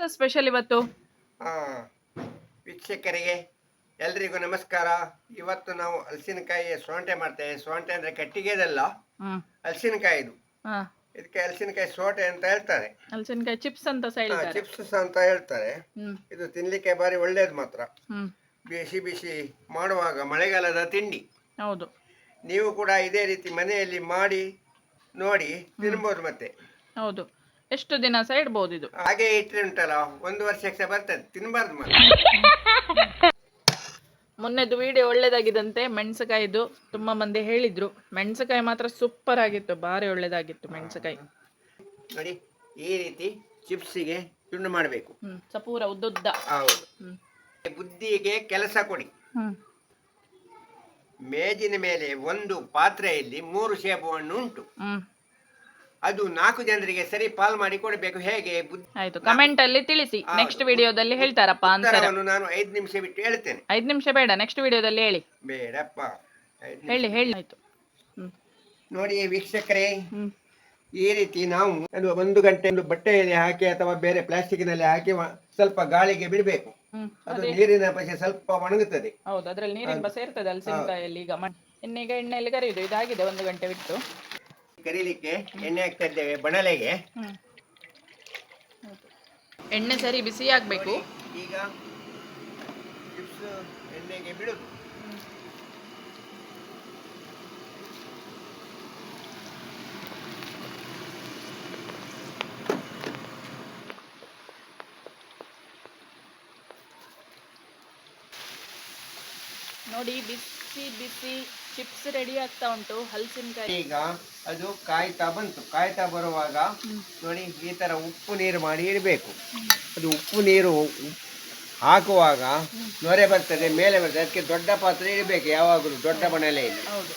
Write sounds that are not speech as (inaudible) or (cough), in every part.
ಎಂತ ಸ್ಪೆಷಲ್ ಇವತ್ತು? ಆ, ವೀಕ್ಷಕರಿಗೆ ಎಲ್ರಿಗೂ ನಮಸ್ಕಾರ. ಇವತ್ತು ನಾವು ಹಲಸಿನಕಾಯಿ ಸೋಂಟೆ ಮಾಡ್ತೇವೆ. ಸೋಂಟೆ ಅಂದ್ರೆ ಕಟ್ಟಿಗೆದಲ್ಲ ಹ್ಮ್. ಹಲಸಿನಕಾಯಿ ಇದು ಹಾ. ಇದಕ್ಕೆ ಹಲಸಿನಕಾಯಿ ಸೋಟೆ ಅಂತ ಹೇಳ್ತಾರೆ. ಹಲಸಿನಕಾಯಿ ಚಿಪ್ಸ್ ಅಂತ ಸಹ ಹೇಳ್ತಾರೆ. ಚಿಪ್ಸ್ ಅಂತ ಹೇಳ್ತಾರೆ. ಹ್ಮ್. ಇದು ತಿನ್ಲಿಕ್ಕೆ ಬಾರಿ ಒಳ್ಳೇದು ಮಾತ್ರ. ಹ್ಮ್. ಬಿಸಿ ಬಿಸಿ ಮಾಡುವಾಗ ಮಳೆಗಾಲದ ತಿಂಡಿ. ಹೌದು. ನೀವು ಕೂಡ ಇದೇ ರೀತಿ ಮನೆಯಲ್ಲಿ ಮಾಡಿ ನೋಡಿ ತಿನ್ಬೋದು ಮತ್ತೆ. ಹೌದು. ಎಷ್ಟು ದಿನ ಸಹ ಇಡ್ಬೋದು ಇದು. ಹಾಗೆ ಇಟ್ಟರೆ ಉಂಟಲ್ಲ ಒಂದು ವರ್ಷಕ್ಕೆ ಬರ್ತದೆ ತಿನ್ಬಾರ್ದು (laughs) ಮೊನ್ನೆದು ವಿಡಿಯೋ ಒಳ್ಳೇದಾಗಿದಂತೆ ಮೆಣಸಕಾಯಿದು ತುಂಬಾ ಮಂದಿ ಹೇಳಿದ್ರು. ಮೆಣಸಕಾಯಿ ಮಾತ್ರ ಸೂಪರ್ ಆಗಿತ್ತು ಬಾರಿ ಒಳ್ಳೇದಾಗಿತ್ತು ಮೆಣಸಕಾಯಿ ನೋಡಿ ಈ ರೀತಿ ಚಿಪ್ಸಿಗೆ ತುಂಡು ಮಾಡಬೇಕು. ಸಪೂರ ಉದ್ದುದ್ದ. ಹೌದು. ಬುದ್ಧಿಗೆ ಕೆಲಸ ಕೊಡಿ. ಮೇಜಿನ ಮೇಲೆ ಒಂದು ಪಾತ್ರೆಯಲ್ಲಿ ಮೂರು ಸೇಬು ಹಣ್ಣು ಉಂಟು. ಅದು ನಾಲ್ಕು ಜನರಿಗೆ ಸರಿ ಪಾಲ್ ಮಾಡಿ ಕೊಡಬೇಕು. ಹೇಗೆ? ಆಯ್ತು ಕಮೆಂಟ್ ಅಲ್ಲಿ ತಿಳಿಸಿ. ನೆಕ್ಸ್ಟ್ ವಿಡಿಯೋದಲ್ಲಿ ಹೇಳ್ತಾರಪ್ಪ ಉತ್ತರವನ್ನು ನಾನು ಐದು ನಿಮಿಷ ಬಿಟ್ಟು ಹೇಳ್ತೇನೆ. ಐದು ನಿಮಿಷ ಬೇಡ ನೆಕ್ಸ್ಟ್ ವಿಡಿಯೋದಲ್ಲಿ ಹೇಳಿ. ಬೇಡಪ್ಪ. ಐದ್ ನಿಮಿಷ. ಹೇಳಿ. ಹೇಳಿ ಆಯ್ತು ನೋಡಿ ವೀಕ್ಷಕರೇ ಹ್ಮ್. ಈ ರೀತಿ ನಾವು ಅದು ಒಂದು ಗಂಟೆ ಒಂದು ಬಟ್ಟೆಯಲ್ಲಿ ಹಾಕಿ ಅಥವಾ ಬೇರೆ ಪ್ಲಾಸ್ಟಿಕ್ನಲ್ಲಿ ಹಾಕಿ ವ- ಸ್ವಲ್ಪ ಗಾಳಿಗೆ ಬಿಡಬೇಕು. ಹ್ಮ್ ಅದು ನೀರಿನ ಪಶೆ ಸ್ವಲ್ಪ ಒಣಗುತ್ತದೆ. ಹೌದು ಅದ್ರಲ್ಲಿ ನೀರಿನ ಬಸ ಇರ್ತದೆ ಹಲಸಿನಕಾಯಲ್ಲಿ ಈಗ ಮಣ್ ಇನ್ನೀಗ ಎಣ್ಣೆಯಲ್ಲಿ ಕರೆಯುದು ಇದಾಗಿದೆ ಒಂದು ಗಂಟೆ ಬಿಟ್ಟು. ಕರೀಲಿಕ್ಕೆ ಎಣ್ಣೆ ಹಾಕ್ತಾ ಇದ್ದೇವೆ ಬಣಲೆಗೆ. ಎಣ್ಣೆ ಸರಿ ಬಿಸಿ ಆಗ್ಬೇಕು. ಈಗ ಚಿಪ್ಸ್ ಎಣ್ಣೆಗೆ ಬಿಡುದು. ನೋಡಿ ಬಿಸಿ ಬಿಸಿ. ಚಿಪ್ಸ್ ರೆಡಿ ಆಗ್ತಾ ಉಂಟು ಹಲಸಿನಕಾಯಿ. ಈಗ ಅದು ಕಾಯ್ತಾ ಬಂತು. ಕಾಯ್ತಾ ಬರುವಾಗ ನೋಡಿ ಈ ತರ ಉಪ್ಪು ನೀರು ಮಾಡಿ ಇಡಬೇಕು. ಅದು ಉಪ್ಪು ನೀರು ಹಾಕುವಾಗ ನೊರೆ ಬರ್ತದೆ ಮೇಲೆ ಬರ್ತದೆ. ಅದಕ್ಕೆ ದೊಡ್ಡ ಪಾತ್ರೆ ಇಡಬೇಕು ಯಾವಾಗಲೂ ದೊಡ್ಡ ಹೌದು.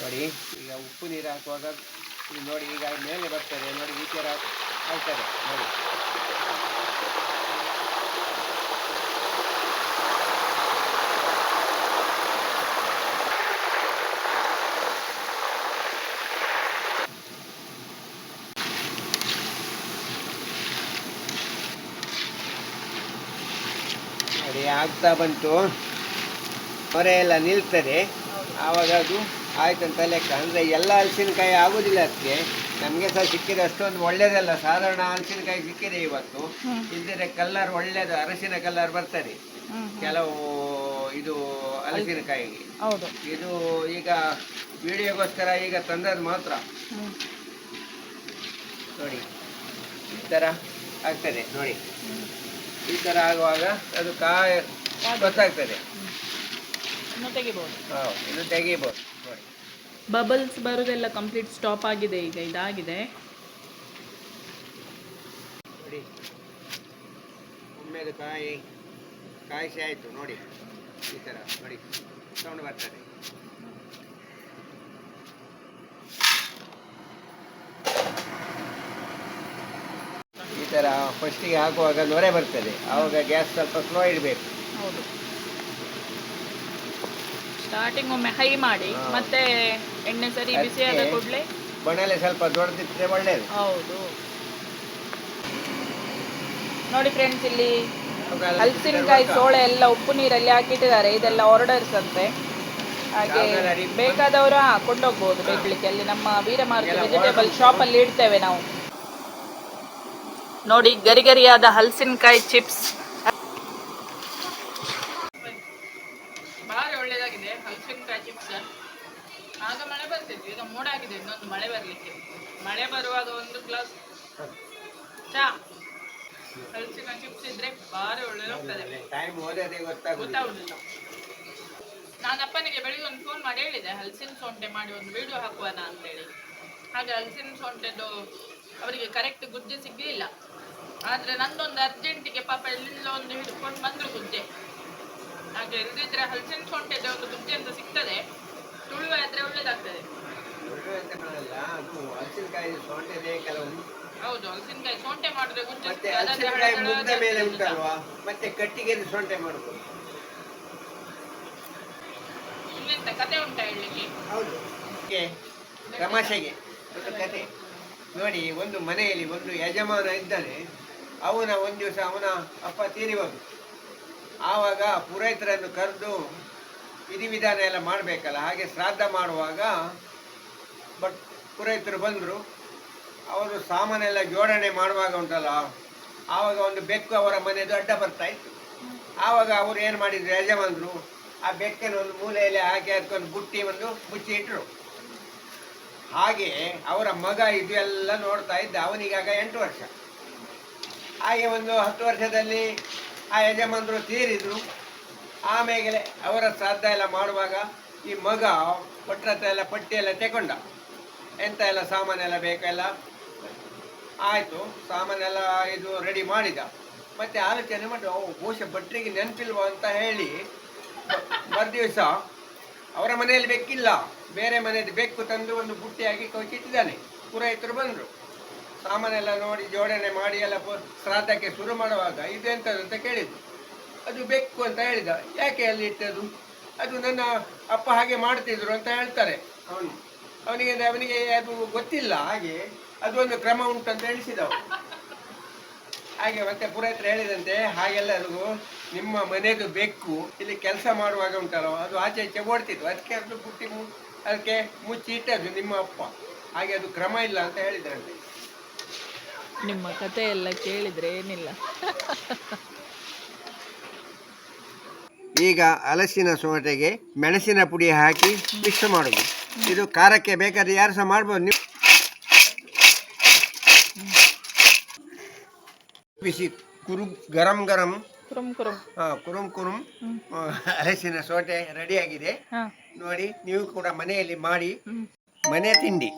ನೋಡಿ ಈಗ ಉಪ್ಪು ನೀರು ಹಾಕುವಾಗ ನೋಡಿ ಈಗ ಮೇಲೆ ಬರ್ತದೆ. ನೋಡಿ ಈ ಥರ ಆಗ್ತದೆ. ನೋಡಿ. ಆಗ್ತಾ ಬಂತು. ಹೊರೆ ಎಲ್ಲ ನಿಲ್ತದೆ. ಆವಾಗ ಅದು ಆಯ್ತಂತ ಲೆಕ್ಕ. ಅಂದರೆ ಎಲ್ಲ ಹಲಸಿನಕಾಯಿ ಆಗೋದಿಲ್ಲ ಅದಕ್ಕೆ ನಮಗೆ ಸಹ ಸಿಕ್ಕಿದೆ ಅಷ್ಟೊಂದು ಒಳ್ಳೇದಲ್ಲ. ಸಾಧಾರಣ ಹಲಸಿನಕಾಯಿ ಸಿಕ್ಕಿದೆ ಇವತ್ತು. ಇದ್ರೆ ಕಲ್ಲರ್ ಒಳ್ಳೇದು ಅರಸಿನ ಕಲ್ಲರ್ ಬರ್ತದೆ. ಕೆಲವು ಇದು ಹಲಸಿನಕಾಯಿಗೆ ಇದು ಈಗ ವಿಡಿಯೋಗೋಸ್ಕರ ಈಗ ತಂದದ್ದು ಮಾತ್ರ. ನೋಡಿ. ಈ ಥರ ಆಗ್ತದೆ. ನೋಡಿ. ಈ ಥರ ಆಗುವಾಗ ಅದು ಕಾಯಿ ಗೊತ್ತಾಗ್ತದೆ. ಇನ್ನು ತೆಗಿಬಹುದು ಹೌದು ಇದು ತೆಗಿಬೋದು. ನೋಡಿ. ಬಬಲ್ಸ್ ಬರೋದೆಲ್ಲ ಕಂಪ್ಲೀಟ್ ಸ್ಟಾಪ್ ಆಗಿದೆ ಈಗ ಇದಾಗಿದೆ. ನೋಡಿ. ಒಮ್ಮೆದು ಕಾಯಿ ಕಾಯಿಸಿ ಆಯಿತು ನೋಡಿ. ಈ ಥರ ನೋಡಿ. ಸೌಂಡ್ ಬರ್ತದೆ ಈ ಥರ ಫಸ್ಟಿಗೆ ಹಾಕುವಾಗ ನೊರೆ ಬರ್ತದೆ. ಆವಾಗ ಗ್ಯಾಸ್ ಸ್ವಲ್ಪ ಸ್ಲೋ ಇಡಬೇಕು. ಹೌದು. ಸ್ಟಾರ್ಟಿಂಗ್ ಒಮ್ಮೆ ಹೈ ಮಾಡಿ ಮತ್ತೆ ಎಣ್ಣೆ ಸರಿ ಬಿಸಿಯಾದ ಕೂಡಲೇ ಬಣಲೆ ಸ್ವಲ್ಪ ದೊಡ್ಡದಿದ್ರೆ ಒಳ್ಳೆಯದು ಹೌದು. ನೋಡಿ ಫ್ರೆಂಡ್ಸ್ ಇಲ್ಲಿ ಹಲಸಿನಕಾಯಿ ಸೋಳೆ ಎಲ್ಲ ಉಪ್ಪು ನೀರಲ್ಲಿ ಹಾಕಿಟ್ಟಿದ್ದಾರೆ. ಇದೆಲ್ಲ ಆರ್ಡರ್ಸ್ ಅಂತೆ. ಹಾಗೆ ಬೇಕಾದವರು ಕೊಂಡೋಗ್ಬೋದು ಬೇಕಲಿಕ್ಕೆ ಅಲ್ಲಿ ನಮ್ಮ ವೀರಮಾರ್ಗ ವೆಜಿಟೇಬಲ್ ಶಾಪ್ ಅಲ್ಲಿ ಇಡ್ತೇವೆ ನಾವು. ನೋಡಿ ಗರಿ ಗರಿಯಾದ ಹಲಸಿನಕಾಯಿ ಚಿಪ್ಸ್. ಭಾರಿ ಒಳ್ಳೆದಾಗಿದೆ, ಹಲಸಿನಕಾಯಿ ಚಿಪ್ಸ್. ಆಗ ಮಳೆ ಬರ್ತಿತ್ತು, ಈಗ ಮೋಡ ಆಗಿದೆ ಇನ್ನೊಂದು ಮಳೆ ಬರಲಿಕ್ಕೆ. ಮಳೆ ಬರುವಾಗ ಒಂದು ಗ್ಲಾಸ್ ಚಾ. ಹಲಸಿನ ಚಿಪ್ಸ್ ಇದ್ರೆ ಭಾರಿ ಒಳ್ಳೆದಾಗ್ತದೆ. ಗೊತ್ತಾಗುದಿಲ್ಲ. ನಾನು ಅಪ್ಪನಿಗೆ ಬೆಳಿಗ್ಗೆ ಒಂದು ಫೋನ್ ಮಾಡಿ ಹೇಳಿದೆ, ಹಲಸಿನ ಸೊಂಟೆ ಮಾಡಿ ಒಂದು ವಿಡಿಯೋ ಹಾಕುವನ ಅಂತೇಳಿ. ಹಾಗೆ ಹಲಸಿನ ಸೊಂಟೆದು ಅವರಿಗೆ ಕರೆಕ್ಟ್ ಗುಜ್ಜೆ ಸಿಗಲಿಲ್ಲ. ಆದರೆ ನಂದೊಂದು ಅರ್ಜೆಂಟಿಗೆ ಪಾಪ ಎಲ್ಲಿಂದ ಒಂದು ಹಿಡ್ಕೊಂಡು ಬಂದ್ರು ಗುಜ್ಜೆ ಹಾಗೆ ಇಲ್ಲದಿದ್ರೆ ಹಲಸಿನ ಸೊಂಟೆದ ಒಂದು ಗುಜ್ಜೆ ಅಂತ ಸಿಗ್ತದೆ. ತುಳುವೆ ಆದ್ರೆ ಒಳ್ಳೇದಾಗ್ತದೆ. ಹೌದು ಹಲಸಿನಕಾಯಿ ಸೊಂಟೆ ಮಾಡಿದ್ರೆ ಗುಜ್ಜೆ ಮತ್ತೆ ಕಟ್ಟಿಗೆ ಸೊಂಟೆ ಮಾಡಬಹುದು ಇನ್ನೆಂತ? ಕತೆ ಉಂಟಾ ಹೇಳಲಿಕ್ಕೆ? ಹೌದು. ತಮಾಷೆಗೆ. ಒಂದು ಕತೆ. ನೋಡಿ ಒಂದು ಮನೆಯಲ್ಲಿ ಒಂದು ಯಜಮಾನ ಇದ್ದಾನೆ. ಅವನ ಒಂದು ದಿವಸ ಅವನ ಅಪ್ಪ ತೀರಿ ಆವಾಗ ಪುರೋಹಿತರನ್ನು ಕರೆದು ವಿಧಿವಿಧಾನ ಎಲ್ಲ ಮಾಡಬೇಕಲ್ಲ, ಹಾಗೆ ಶ್ರಾದ್ದ ಮಾಡುವಾಗ ಬಟ್ ಪುರೋಹಿತರು ಬಂದರು. ಅವರು ಸಾಮಾನೆಲ್ಲ ಜೋಡಣೆ ಮಾಡುವಾಗ ಉಂಟಲ್ಲ, ಆವಾಗ ಒಂದು ಬೆಕ್ಕು ಅವರ ಮನೆಯದು ಅಡ್ಡ ಬರ್ತಾ ಇತ್ತು. ಆವಾಗ ಅವರು ಏನು ಮಾಡಿದ್ರು, ಯಜಮಾನರು ಆ ಬೆಕ್ಕನ್ನು ಒಂದು ಮೂಲೆಯಲ್ಲಿ ಹಾಕಿ ಅದಕ್ಕೊಂದು ಬುಟ್ಟಿ ಒಂದು ಮುಚ್ಚಿ ಇಟ್ಟರು ಹಾಗೆ ಅವರ ಮಗ ಇದು ಎಲ್ಲ ನೋಡ್ತಾ ಇದ್ದ, ಅವನಿಗಾಗ ಎಂಟು ವರ್ಷ. ಹಾಗೆ ಒಂದು ಹತ್ತು ವರ್ಷದಲ್ಲಿ ಆ ಯಜಮಾನರು ತೀರಿದರು. ಆಮೇಲೆ ಅವರ ಶ್ರಾದ್ದ ಎಲ್ಲ ಮಾಡುವಾಗ ಈ ಮಗ ಹತ್ರ ಎಲ್ಲ ಪಟ್ಟಿಯೆಲ್ಲ ತಗೊಂಡ ಎಂತ ಎಲ್ಲ ಸಾಮಾನೆಲ್ಲ ಬೇಕೆಲ್ಲ ಆಯಿತು ಸಾಮಾನೆಲ್ಲ ಇದು ರೆಡಿ ಮಾಡಿದ. ಮತ್ತೆ ಆಲೋಚನೆ ಮಾಡಿ ಅವು ಬಹುಶಃ ಭಟ್ರಿಗೆ ನೆನಪಿಲ್ವ ಅಂತ ಹೇಳಿ ಮರುದಿವಸ ಅವರ ಮನೆಯಲ್ಲಿ ಬೆಕ್ಕಿಲ್ಲ ಬೇರೆ ಮನೆಯಲ್ಲಿ ಬೆಕ್ಕು ತಂದು ಒಂದು ಬುಟ್ಟಿಯಾಗಿ ಕೊಚ್ಚಿಟ್ಟಿದ್ದಾನೆ ಪುರೋಹಿತರು ಬಂದರು. ಸಾಮಾನೆಲ್ಲ ನೋಡಿ ಜೋಡಣೆ ಮಾಡಿ ಎಲ್ಲ ಶ್ರಾದ್ದಕ್ಕೆ ಶುರು ಮಾಡುವಾಗ ಇದು ಎಂಥದ್ದು ಅಂತ ಕೇಳಿದ್ದು. ಅದು ಬೆಕ್ಕು ಅಂತ ಹೇಳಿದ. ಯಾಕೆ ಅಲ್ಲಿ ಇಟ್ಟದು ಅದು ನನ್ನ ಅಪ್ಪ ಹಾಗೆ ಮಾಡ್ತಿದ್ರು ಅಂತ ಹೇಳ್ತಾರೆ. ಅವನು. ಅವನಿಗೆ ಅವನಿಗೆ ಅದು ಗೊತ್ತಿಲ್ಲ. ಹಾಗೆ ಅದು ಒಂದು ಕ್ರಮ ಉಂಟು ಅಂತ ಹೇಳಿಸಿದವ ಹಾಗೆ ಮತ್ತೆ ಪುರೋಹಿತರು ಹೇಳಿದಂತೆ, ಹಾಗೆಲ್ಲರಿಗೂ ನಿಮ್ಮ ಮನೆಯದು ಬೆಕ್ಕು ಇಲ್ಲಿ ಕೆಲಸ ಮಾಡುವಾಗ ಉಂಟಲ್ಲ, ಅದು ಆಚೆ ಈಚೆ ಓಡ್ತಿತ್ತು. ಅದಕ್ಕೆ ಅದು ಬುಟ್ಟಿ ಅದಕ್ಕೆ ಮುಚ್ಚಿ ಇಟ್ಟದ್ದು ನಿಮ್ಮ ಅಪ್ಪ. ಹಾಗೆ ಅದು ಕ್ರಮ ಇಲ್ಲ ಅಂತ ಹೇಳಿದ್ರಂತೆ. ನಿಮ್ಮ ಕತೆ ಎಲ್ಲ ಕೇಳಿದ್ರೆ ಏನಿಲ್ಲ. ಈಗ ಹಲಸಿನ ಸೋಟೆಗೆ ಮೆಣಸಿನ ಪುಡಿ ಹಾಕಿ ಮಿಕ್ಸ್ ಮಾಡೋದು. ಇದು ಖಾರಕ್ಕೆ ಬೇಕಾದ್ರೆ ಯಾರು ಸಹ ಮಾಡ್ಬೋದು ನೀವು. ಬಿಸಿ ಕುರು ಗರಂ ಗರಂ. ಕುರುಮ್ ಕುರುಮ್. ಹಾ, ಕುರುಂ ಕುರುಂ ಆ, ಹಲಸಿನ ಸೋಟೆ ರೆಡಿಯಾಗಿದೆ ಆಗಿದೆ. ನೋಡಿ ನೀವು ಕೂಡ ಮನೆಯಲ್ಲಿ ಮಾಡಿ ಮನೆ ತಿಂಡಿ.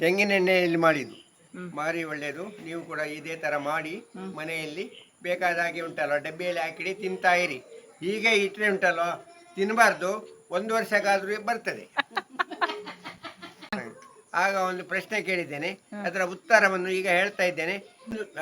ತೆಂಗಿನೆಣ್ಣೆಯಲ್ಲಿ ಮಾಡಿದ್ದು. ಹ್ಮ್. ಭಾರಿ ಒಳ್ಳೆಯದು ನೀವು ಕೂಡ ಇದೇ ಥರ ಮಾಡಿ ಮನೆಯಲ್ಲಿ ಬೇಕಾದ ಹಾಗೆ ಉಂಟಲ್ಲ ಡಬ್ಬಿಯಲ್ಲಿ ಹಾಕಿಡಿ ತಿಂತಾ ಇರಿ. ಹೀಗೆ ಇಟ್ಟರೆ ಉಂಟಲ್ಲ ತಿನ್ನಬಾರ್ದು ಒಂದು ವರ್ಷಕ್ಕಾದ್ರೂ ಬರ್ತದೆ. (laughs) ಆಗ ಒಂದು ಪ್ರಶ್ನೆ ಕೇಳಿದ್ದೇನೆ. ಅದರ ಉತ್ತರವನ್ನು ಈಗ ಹೇಳ್ತಾ ಇದ್ದೇನೆ.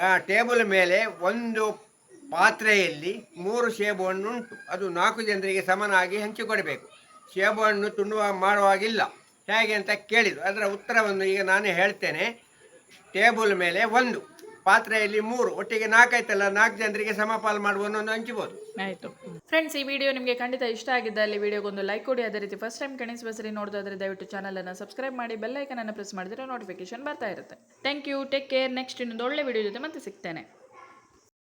ಆ ಟೇಬಲ್ ಮೇಲೆ ಒಂದು ಪಾತ್ರೆಯಲ್ಲಿ ಮೂರು ಸೇಬು ಹಣ್ಣು ಉಂಟು ಅದು ನಾಲ್ಕು ಜನರಿಗೆ ಸಮನಾಗಿ ಹಂಚಿಕೊಡಬೇಕು. ಸೇಬು ಹಣ್ಣು ತುಂಡುವ ಮಾಡುವಾಗಿಲ್ಲ. ಹೇಗೆ ಅಂತ ಕೇಳಿದ್ರು ಅದರ ಉತ್ತರವನ್ನು ಈಗ ನಾನೇ ಹೇಳ್ತೇನೆ. ಟೇಬಲ್ ಮೇಲೆ ಒಂದು, ಪಾತ್ರೆಯಲ್ಲಿ ಮೂರು, ಒಟ್ಟಿಗೆ ನಾಲ್ಕಾಯ್ತಲ್ಲ ನಾಲ್ಕು ಜನರಿಗೆ ಸಮಪಾಲು ಮಾಡುವ ಒಂದು ಹಂಚಬಹುದು ಆಯಿತು. ಫ್ರೆಂಡ್ಸ್ ಈ ವಿಡಿಯೋ ನಿಮಗೆ ಖಂಡಿತ ಇಷ್ಟ ಆಗಿದ್ದಲ್ಲಿ ವಿಡಿಯೋಗೊಂದು ಲೈಕ್ ಕೊಡಿ. ಅದೇ ರೀತಿ ಫಸ್ಟ್ ಟೈಮ್ ಕಣಿಸ್ ಬಸರಿ ನೋಡೋದಾದ್ರೆ ದಯವಿಟ್ಟು ಚಾನಲನ್ನು ಸಬ್ಸ್ಕ್ರೈಬ್ ಮಾಡಿ ಬೆಲ್ ಅನ್ನು ಪ್ರೆಸ್ ಮಾಡಿದ್ರೆ ನೋಟಿಫಿಕೇಶನ್ ಬರ್ತಾ ಇರುತ್ತೆ. Thank you take care next ಇನ್ನೊಂದು ಒಳ್ಳೆ ವಿಡಿಯೋ ಜೊತೆ ಮತ್ತೆ ಸಿಗ್ತೇನೆ.